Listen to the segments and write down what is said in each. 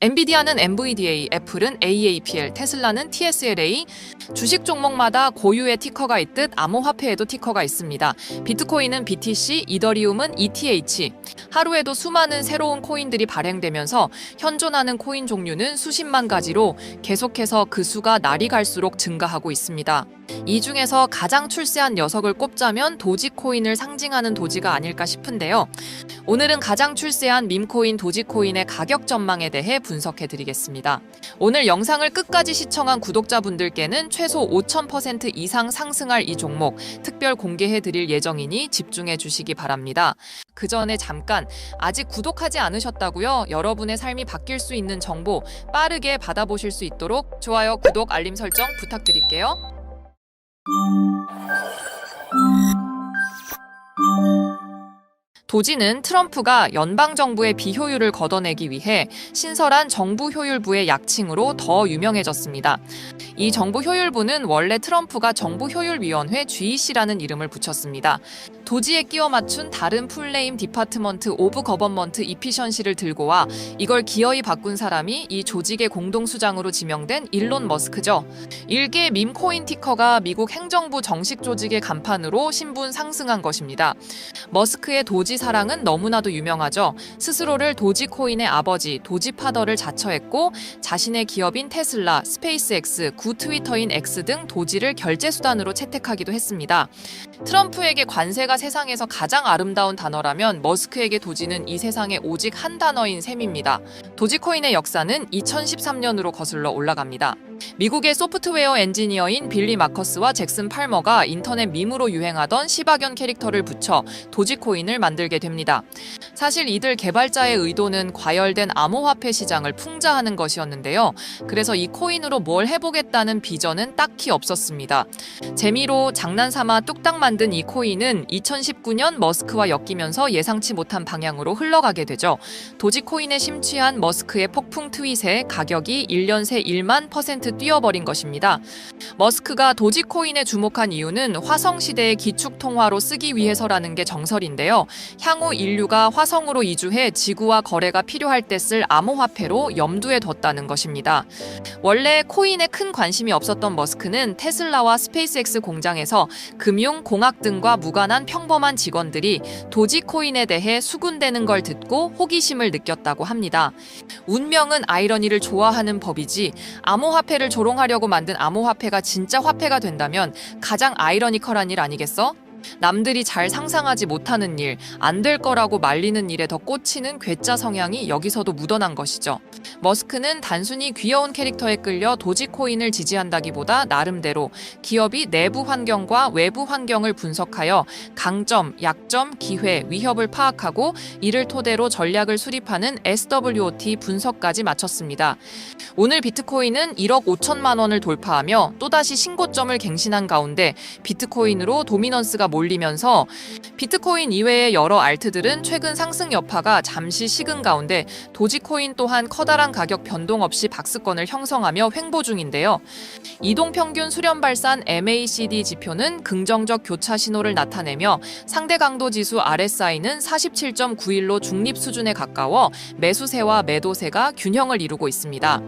엔비디아는 NVDA, 애플은 AAPL, 테슬라는 TSLA. 주식 종목마다 고유의 티커가 있듯 암호화폐에도 티커가 있습니다. 비트코인은 BTC, 이더리움은 ETH. 하루에도 수많은 새로운 코인들이 발행되면서 현존하는 코인 종류는 수십만 가지로 계속해서 그 수가 날이 갈수록 증가하고 있습니다. 이 중에서 가장 출세한 녀석을 꼽자면 도지코인을 상징하는 도지가 아닐까 싶은데요. 오늘은 가장 출세한 밈코인 도지코인의 가격 전망에 대해 분석해 드리겠습니다. 오늘 영상을 끝까지 시청한 구독자분들께는 최소 5,000% 이상 상승할 이 종목 특별 공개해 드릴 예정이니 집중해 주시기 바랍니다. 그 전에 잠깐 아직 구독하지 않으셨다고요? 여러분의 삶이 바뀔 수 있는 정보 빠르게 받아보실 수 있도록 좋아요, 구독, 알림 설정 부탁드릴게요. 도지는 트럼프가 연방 정부의 비효율을 걷어내기 위해 신설한 정부 효율부의 약칭으로 더 유명해졌습니다. 이 정부 효율부는 원래 트럼프가 정부 효율위원회 GEC라는 이름을 붙였습니다. 도지에 끼워 맞춘 다른 풀네임 디파트먼트 오브 거버먼트 이피션시를 들고 와 이걸 기어이 바꾼 사람이 이 조직의 공동수장으로 지명된 일론 머스크죠. 일개 밈코인 티커가 미국 행정부 정식 조직의 간판으로 신분 상승한 것입니다. 머스크의 도지 사랑은 너무나도 유명하죠. 스스로를 도지코인의 아버지, 도지파더를 자처했고 자신의 기업인 테슬라, 스페이스X, 구 트위터인 X 등 도지를 결제 수단으로 채택하기도 했습니다. 트럼프에게 관세가 세상에서 가장 아름다운 단어라면 머스크에게 도지는 이 세상에 오직 한 단어인 셈입니다. 도지코인의 역사는 2013년으로 거슬러 올라갑니다. 미국의 소프트웨어 엔지니어인 빌리 마커스와 잭슨 팔머가 인터넷 밈으로 유행하던 시바견 캐릭터를 붙여 도지코인을 만들게 됩니다. 사실 이들 개발자의 의도는 과열된 암호화폐 시장을 풍자하는 것이었는데요. 그래서 이 코인으로 뭘 해보겠다는 비전은 딱히 없었습니다. 재미로 장난삼아 뚝딱 만든 이 코인은 2019년 머스크와 엮이면서 예상치 못한 방향으로 흘러가게 되죠. 도지코인에 심취한 머스크의 폭풍 트윗에 가격이 1년 새 1만 퍼센트 뛰어버린 것입니다. 머스크가 도지코인에 주목한 이유는 화성 시대의 기축 통화로 쓰기 위해서라는 게 정설인데요. 향후 인류가 화성으로 이주해 지구와 거래가 필요할 때 쓸 암호화폐로 염두에 뒀다는 것입니다. 원래 코인에 큰 관심이 없었던 머스크는 테슬라와 스페이스X 공장에서 금융, 공학 등과 무관한 평범한 직원들이 도지코인에 대해 수군대는 걸 듣고 호기심을 느꼈다고 합니다. 운명은 아이러니를 좋아하는 법이지 암호화폐 를 조롱하려고 만든 암호화폐가 진짜 화폐가 된다면 가장 아이러니컬한 일 아니겠어? 남들이 잘 상상하지 못하는 일, 안 될 거라고 말리는 일에 더 꽂히는 괴짜 성향이 여기서도 묻어난 것이죠. 머스크는 단순히 귀여운 캐릭터에 끌려 도지코인을 지지한다기보다 나름대로 기업이 내부 환경과 외부 환경을 분석하여 강점, 약점, 기회, 위협을 파악하고 이를 토대로 전략을 수립하는 SWOT 분석까지 마쳤습니다. 오늘 비트코인은 1억 5천만 원을 돌파하며 또다시 신고점을 갱신한 가운데 비트코인으로 도미넌스가 몰리면서 비트코인 이외의 여러 알트들은 최근 상승 여파가 잠시 식은 가운데 도지코인 또한 커다란 가격 변동 없이 박스권을 형성하며 횡보 중인데요. 이동 평균 수렴 발산 MACD 지표는 긍정적 교차 신호를 나타내며 상대 강도 지수 RSI는 47.91로 중립 수준에 가까워 매수세와 매도세가 균형을 이루고 있습니다.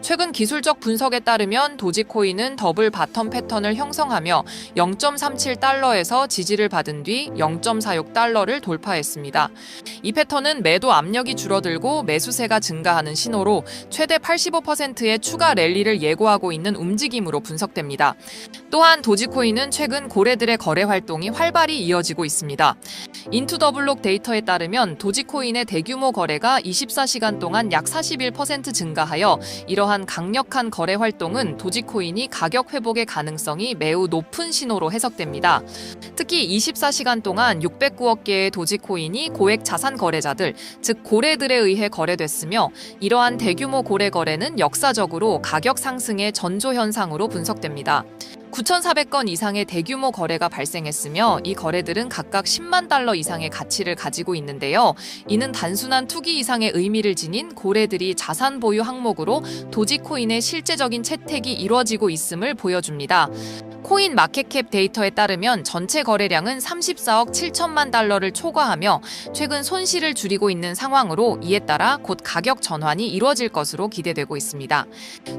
최근 기술적 분석에 따르면 도지코인은 더블 바텀 패턴을 형성하며 0.37달러에서 지지를 받은 뒤 0.46달러를 돌파했습니다. 이 패턴은 매도 압력이 줄어들고 매수세가 증가하는 신호로 최대 85%의 추가 랠리를 예고하고 있는 움직임으로 분석됩니다. 또한 도지코인은 최근 고래들의 거래 활동이 활발히 이어지고 있습니다. 인투더블록 데이터에 따르면 도지코인의 대규모 거래가 24시간 동안 약 41% 증가하여 이러한 강력한 거래 활동은 도지코인이 가격 회복의 가능성이 매우 높은 신호로 해석됩니다. 특히 24시간 동안 609억 개의 도지코인이 고액 자산 거래자들, 즉 고래들에 의해 거래됐으며 이러한 대규모 고래 거래는 역사적으로 가격 상승의 전조 현상으로 분석됩니다. 9,400건 이상의 대규모 거래가 발생했으며 이 거래들은 각각 10만 달러 이상의 가치를 가지고 있는데요. 이는 단순한 투기 이상의 의미를 지닌 고래들이 자산 보유 항목으로 도지코인의 실제적인 채택이 이루어지고 있음을 보여줍니다. 코인 마켓캡 데이터에 따르면 전체 거래량은 34억 7천만 달러를 초과하며 최근 손실을 줄이고 있는 상황으로 이에 따라 곧 가격 전환이 이루어질 것으로 기대되고 있습니다.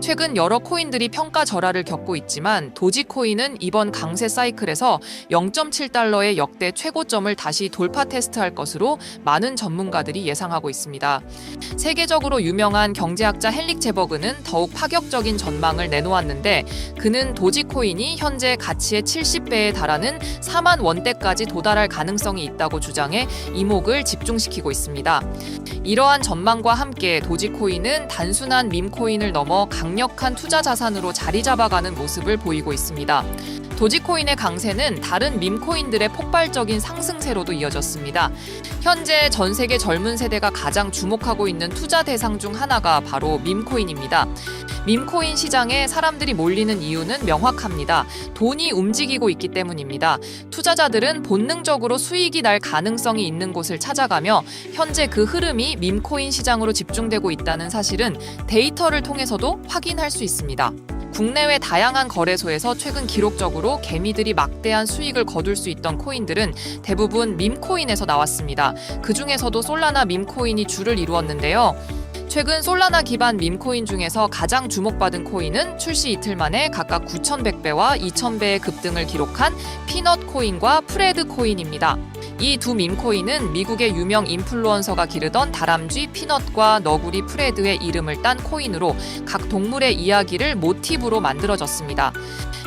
최근 여러 코인들이 평가 절하를 겪고 있지만 도지코인은 이번 강세 사이클에서 0.7달러의 역대 최고점을 다시 돌파 테스트할 것으로 많은 전문가들이 예상하고 있습니다. 세계적으로 유명한 경제학자 헬릭 제버그는 더욱 파격적인 전망을 내놓았는데 그는 도지코인이 현재 가치의 70배에 달하는 4만 원대까지 도달할 가능성이 있다고 주장해 이목을 집중시키고 있습니다. 이러한 전망과 함께 도지코인은 단순한 밈코인을 넘어 강력한 투자 자산으로 자리 잡아가는 모습을 보이고 있습니다. 도지코인의 강세는 다른 밈코인들의 폭발적인 상승세로도 이어졌습니다. 현재 전 세계 젊은 세대가 가장 주목하고 있는 투자 대상 중 하나가 바로 밈코인입니다. 밈코인 시장에 사람들이 몰리는 이유는 명확합니다. 돈이 움직이고 있기 때문입니다. 투자자들은 본능적으로 수익이 날 가능성이 있는 곳을 찾아가며 현재 그 흐름이 밈코인 시장으로 집중되고 있다는 사실은 데이터를 통해서도 확인할 수 있습니다. 국내외 다양한 거래소에서 최근 기록적으로 개미들이 막대한 수익을 거둘 수 있던 코인들은 대부분 밈코인에서 나왔습니다. 그 중에서도 솔라나 밈코인이 주를 이루었는데요. 최근 솔라나 기반 밈코인 중에서 가장 주목받은 코인은 출시 이틀 만에 각각 9,100배와 2,000배의 급등을 기록한 피넛 코인과 프레드 코인입니다. 이 두 밈코인은 미국의 유명 인플루언서가 기르던 다람쥐 피넛과 너구리 프레드의 이름을 딴 코인으로 각 동물의 이야기를 모티브로 만들어졌습니다.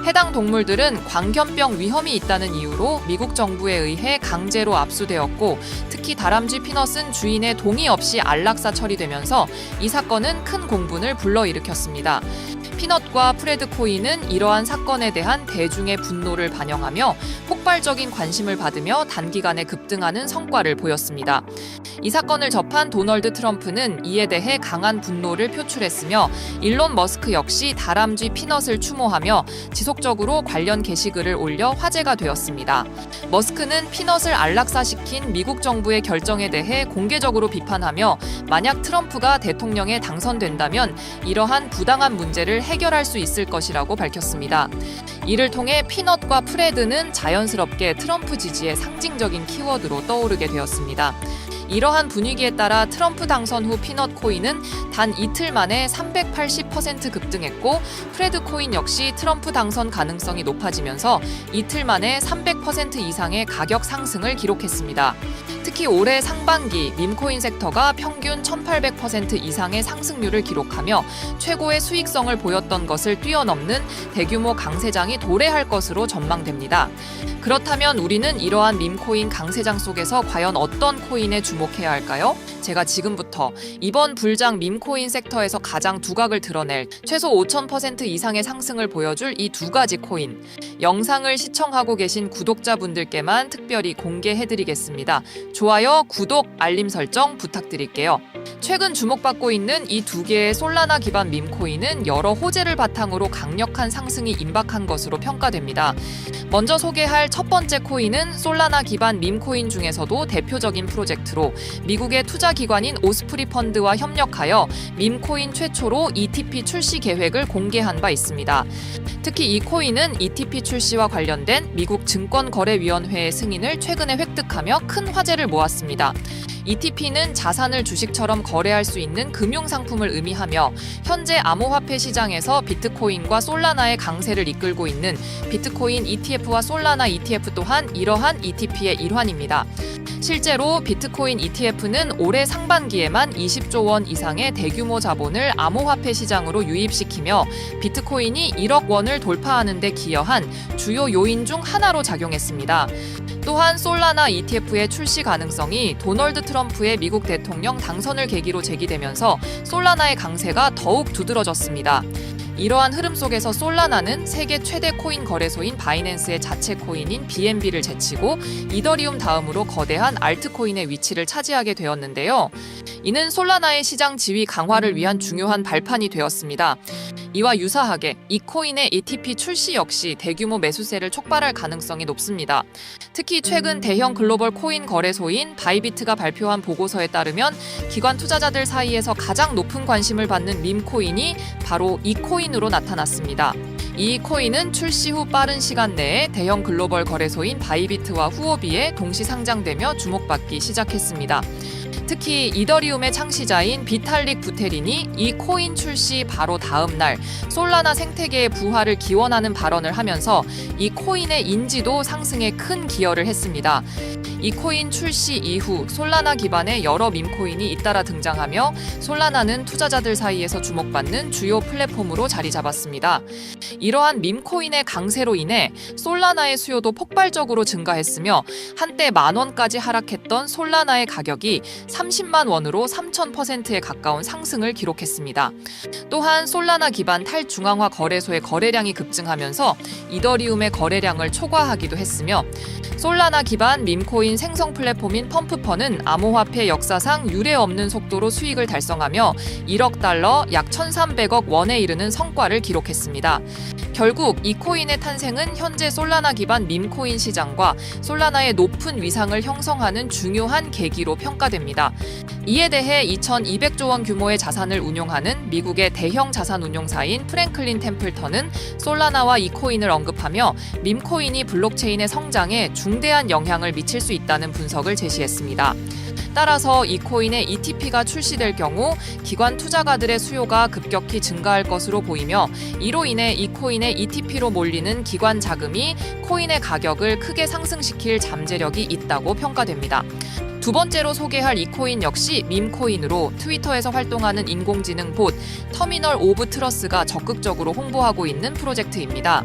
해당 동물들은 광견병 위험이 있다는 이유로 미국 정부에 의해 강제로 압수되었고 특히 다람쥐 피넛은 주인의 동의 없이 안락사 처리되면서 이 사건은 큰 공분을 불러일으켰습니다. 피넛 과 프레드 코인은 이러한 사건에 대한 대중의 분노를 반영하며 폭발적인 관심을 받으며 단기간에 급등하는 성과를 보였습니다. 이 사건을 접한 도널드 트럼프는 이에 대해 강한 분노를 표출했으며 일론 머스크 역시 다람쥐 피넛을 추모하며 지속적으로 관련 게시글을 올려 화제가 되었습니다. 머스크는 피넛을 안락사시킨 미국 정부의 결정에 대해 공개적으로 비판하며 만약 트럼프가 대통령에 당선된다면 이러한 부당한 문제를 해결할 수 있을 것이라고 밝혔습니다. 이를 통해 피넛과 프레드는 자연스럽게 트럼프 지지의 상징적인 키워드로 떠오르게 되었습니다. 이러한 분위기에 따라 트럼프 당선 후 피넛 코인은 단 이틀 만에 380% 급등했고 프레드 코인 역시 트럼프 당선 가능성이 높아지면서 이틀 만에 300% 이상의 가격 상승을 기록했습니다. 특히 올해 상반기 밈코인 섹터가 평균 1800% 이상의 상승률을 기록하며 최고의 수익성을 보였던 것을 뛰어넘는 대규모 강세장이 도래할 것으로 전망됩니다. 그렇다면 우리는 이러한 밈코인 강세장 속에서 과연 어떤 코인에 주목해야 할까요? 제가 지금부 터 이번 불장 밈코인 섹터에서 가장 두각을 드러낼 최소 5000% 이상의 상승을 보여줄 이 두 가지 코인. 영상을 시청하고 계신 구독자분들께만 특별히 공개해드리겠습니다. 좋아요, 구독, 알림 설정 부탁드릴게요. 최근 주목받고 있는 이 두 개의 솔라나 기반 밈코인은 여러 호재를 바탕으로 강력한 상승이 임박한 것으로 평가됩니다. 먼저 소개할 첫 번째 코인은 솔라나 기반 밈코인 중에서도 대표적인 프로젝트로 미국의 투자 기관인 오스 프리 펀드와 협력하여 밈코인 최초로 ETP 출시 계획을 공개한 바 있습니다. 특히 이 코인은 ETP 출시와 관련된 미국 증권거래위원회의 승인을 최근에 획득하며 큰 화제를 모았습니다. ETP는 자산을 주식처럼 거래할 수 있는 금융 상품을 의미하며 현재 암호화폐 시장에서 비트코인과 솔라나의 강세를 이끌고 있는 비트코인 ETF와 솔라나 ETF 또한 이러한 ETP의 일환입니다. 실제로 비트코인 ETF는 올해 상반기에만 20조 원 이상의 대규모 자본을 암호화폐 시장으로 유입시키며 비트코인이 1억 원을 돌파하는 데 기여한 주요 요인 중 하나로 작용했습니다. 또한 솔라나 ETF의 출시 가능성이 도널드 트럼프의 미국 대통령 당선을 계기로 제기되면서 솔라나의 강세가 더욱 두드러졌습니다. 이러한 흐름 속에서 솔라나는 세계 최대 코인 거래소인 바이낸스의 자체 코인인 BNB를 제치고 이더리움 다음으로 거대한 알트코인의 위치를 차지하게 되었는데요. 이는 솔라나의 시장 지위 강화를 위한 중요한 발판이 되었습니다. 이와 유사하게 이 코인의 ETP 출시 역시 대규모 매수세를 촉발할 가능성이 높습니다. 특히 최근 대형 글로벌 코인 거래소인 바이비트가 발표한 보고서에 따르면 기관 투자자들 사이에서 가장 높은 관심을 받는 밈코인이 바로 이 코인 으로 나타났습니다. 이 코인은 출시 후 빠른 시간 내에 대형 글로벌 거래소인 바이비트와 후오비에 동시 상장되며 주목받기 시작했습니다. 특히 이더리움의 창시자인 비탈릭 부테린이 이 코인 출시 바로 다음 날 솔라나 생태계의 부활을 기원하는 발언을 하면서 이 코인의 인지도 상승에 큰 기여를 했습니다. 이 코인 출시 이후 솔라나 기반의 여러 밈코인이 잇따라 등장하며 솔라나는 투자자들 사이에서 주목받는 주요 플랫폼으로 자리 잡았습니다. 이러한 밈코인의 강세로 인해 솔라나의 수요도 폭발적으로 증가했으며 한때 만 원까지 하락했던 솔라나의 가격이 30만 원으로 3,000%에 가까운 상승을 기록했습니다. 또한 솔라나 기반 탈중앙화 거래소의 거래량이 급증하면서 이더리움의 거래량을 초과하기도 했으며 솔라나 기반 밈코인 생성 플랫폼인 펌프펀은 암호화폐 역사상 유례 없는 속도로 수익을 달성하며 1억 달러 약 1,300억 원에 이르는 성과를 기록했습니다. 결국 이 코인의 탄생은 현재 솔라나 기반 밈코인 시장과 솔라나의 높은 위상을 형성하는 중요한 계기로 평가됩니다. 이에 대해 2,200조 원 규모의 자산을 운용하는 미국의 대형 자산 운용사인 프랭클린 템플턴은 솔라나와 이 코인을 언급하며 밈코인이 블록체인의 성장에 중대한 영향을 미칠 수 있다는 분석을 제시했습니다. 따라서 이 코인의 ETP가 출시될 경우 기관 투자가들의 수요가 급격히 증가할 것으로 보이며 이로 인해 이 코인의 ETP로 몰리는 기관 자금이 코인의 가격을 크게 상승시킬 잠재력이 있다고 평가됩니다. 두 번째로 소개할 이 코인 역시 밈코인으로 트위터에서 활동하는 인공지능 봇 터미널 오브 트러스가 적극적으로 홍보하고 있는 프로젝트입니다.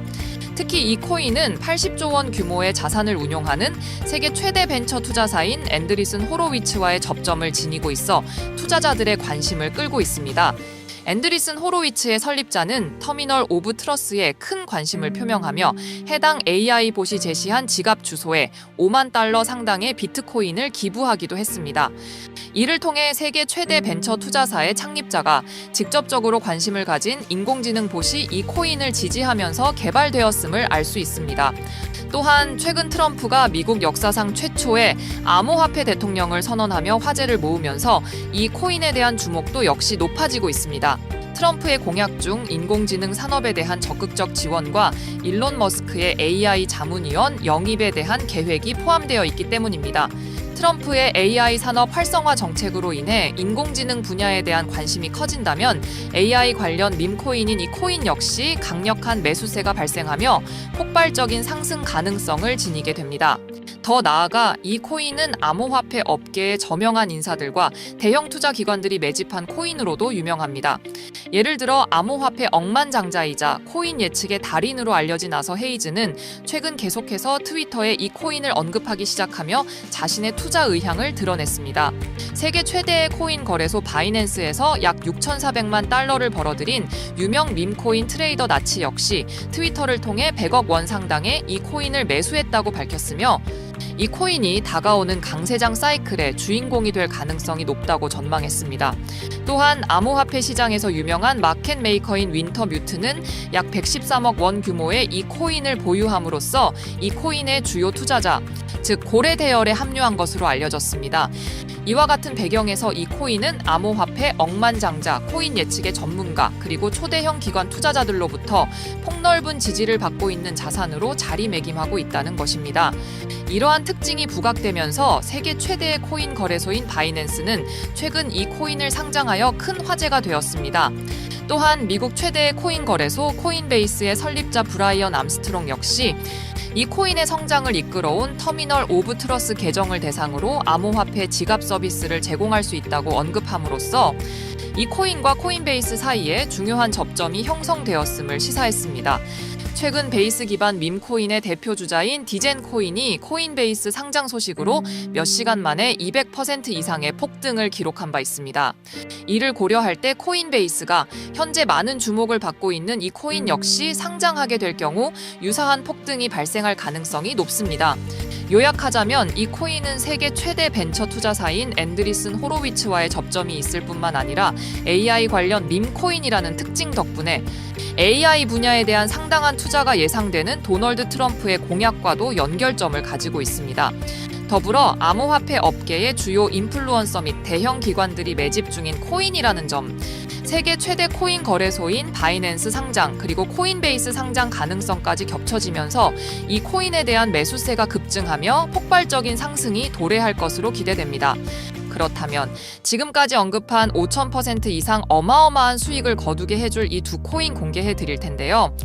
특히 이 코인은 80조 원 규모의 자산을 운용하는 세계 최대 벤처 투자사인 앤드리슨 호로위츠와의 접점을 지니고 있어 투자자들의 관심을 끌고 있습니다. 앤드리슨 호로위츠의 설립자는 터미널 오브 트러스에 큰 관심을 표명하며 해당 AI 봇이 제시한 지갑 주소에 5만 달러 상당의 비트코인을 기부하기도 했습니다. 이를 통해 세계 최대 벤처 투자사의 창립자가 직접적으로 관심을 가진 인공지능 봇이 이 코인을 지지하면서 개발되었음을 알 수 있습니다. 또한 최근 트럼프가 미국 역사상 최초의 암호화폐 대통령을 선언하며 화제를 모으면서 이 코인에 대한 주목도 역시 높아지고 있습니다. 트럼프의 공약 중 인공지능 산업에 대한 적극적 지원과 일론 머스크의 AI 자문위원 영입에 대한 계획이 포함되어 있기 때문입니다. 트럼프의 AI 산업 활성화 정책으로 인해 인공지능 분야에 대한 관심이 커진다면 AI 관련 밈코인인 이 코인 역시 강력한 매수세가 발생하며 폭발적인 상승 가능성을 지니게 됩니다. 더 나아가 이 코인은 암호화폐 업계의 저명한 인사들과 대형 투자 기관들이 매집한 코인으로도 유명합니다. 예를 들어 암호화폐 억만장자이자 코인 예측의 달인으로 알려진 아서 헤이즈는 최근 계속해서 트위터에 이 코인을 언급하기 시작하며 자신의 투자 의향을 드러냈습니다. 세계 최대의 코인 거래소 바이낸스에서 약 6,400만 달러를 벌어들인 유명 밈코인 트레이더 나치 역시 트위터를 통해 100억 원 상당의 이 코인을 매수했다고 밝혔으며 이 코인이 다가오는 강세장 사이클의 주인공이 될 가능성이 높다고 전망했습니다. 또한 암호화폐 시장에서 유명한 마켓 메이커인 윈터 뮤트는 약 113억 원 규모의 이 코인을 보유함으로써 이 코인의 주요 투자자, 즉 고래 대열에 합류한 것으로 알려졌습니다. 이와 같은 배경에서 이 코인은 암호화폐 억만장자, 코인 예측의 전문가, 그리고 초대형 기관 투자자들로부터 폭넓은 지지를 받고 있는 자산으로 자리매김하고 있다는 것입니다. 이러한 특징이 부각되면서 세계 최대의 코인 거래소인 바이낸스는 최근 이 코인을 상장하여 큰 화제가 되었습니다. 또한 미국 최대의 코인 거래소 코인베이스의 설립자 브라이언 암스트롱 역시 이 코인의 성장을 이끌어온 터미널 오브 트러스 계정을 대상으로 암호화폐 지갑 서비스를 제공할 수 있다고 언급함으로써 이 코인과 코인베이스 사이에 중요한 접점이 형성되었음을 시사했습니다. 최근 베이스 기반 밈코인의 대표 주자인 디젠코인이 코인베이스 상장 소식으로 몇 시간 만에 200% 이상의 폭등을 기록한 바 있습니다. 이를 고려할 때 코인베이스가 현재 많은 주목을 받고 있는 이 코인 역시 상장하게 될 경우 유사한 폭등이 발생할 가능성이 높습니다. 요약하자면 이 코인은 세계 최대 벤처 투자사인 앤드리슨 호로위츠와의 접점이 있을 뿐만 아니라 AI 관련 밈코인이라는 특징 덕분에 AI 분야에 대한 상당한 투자 가 예상되는 도널드 트럼프의 공약과도 연결점을 가지고 있습니다. 더불어 암호화폐 업계의 주요 인플루언서 및 대형 기관들이 매집 중인 코인이라는 점, 세계 최대 코인 거래소인 바이낸스 상장 그리고 코인베이스 상장 가능성까지 겹쳐지면서 이 코인에 대한 매수세가 급증하며 폭발적인 상승이 도래할 것으로 기대됩니다. 그렇다면 지금까지 언급한 5,000% 이상 어마어마한 수익을 거두게 해줄 이 두 코인 공개해 드릴 텐데요.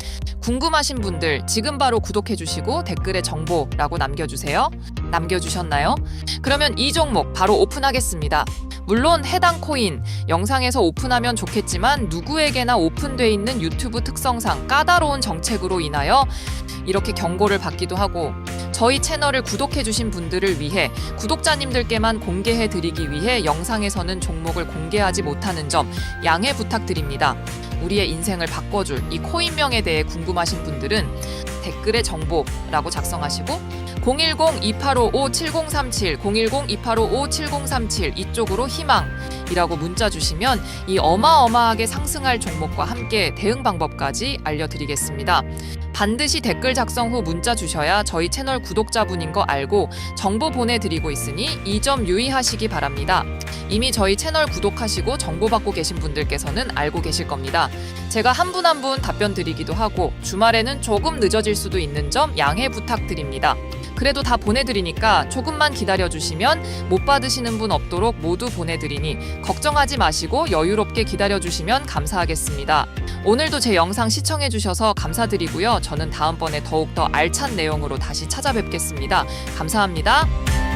궁금하신 분들 지금 바로 구독해 주시고 댓글에 정보라고 남겨주세요. 남겨주셨나요? 그러면 이 종목 바로 오픈하겠습니다. 물론 해당 코인 영상에서 오픈하면 좋겠지만 누구에게나 오픈돼 있는 유튜브 특성상 까다로운 정책으로 인하여 이렇게 경고를 받기도 하고 저희 채널을 구독해 주신 분들을 위해 구독자님들께만 공개해 드리 기 위해 영상에서는 종목을 공개하지 못하는 점 양해 부탁드립니다. 우리의 인생을 바꿔줄 이 코인명에 대해 궁금하신 분들은 댓글에 정보라고 작성하시고 010-2855-7037, 010-2855-7037 이쪽으로 희망이라고 문자 주시면 이 어마어마하게 상승할 종목과 함께 대응 방법까지 알려드리겠습니다. 반드시 댓글 작성 후 문자 주셔야 저희 채널 구독자분인 거 알고 정보 보내드리고 있으니 이 점 유의하시기 바랍니다. 이미 저희 채널 구독하시고 정보받고 계신 분들께서는 알고 계실 겁니다. 제가 한 분 한 분 답변 드리기도 하고 주말에는 조금 늦어질 수도 있는 점 양해 부탁드립니다. 그래도 다 보내드리니까 조금만 기다려주시면 못 받으시는 분 없도록 모두 보내드리니 걱정하지 마시고 여유롭게 기다려주시면 감사하겠습니다. 오늘도 제 영상 시청해주셔서 감사드리고요. 저는 다음번에 더욱더 알찬 내용으로 다시 찾아뵙겠습니다. 감사합니다.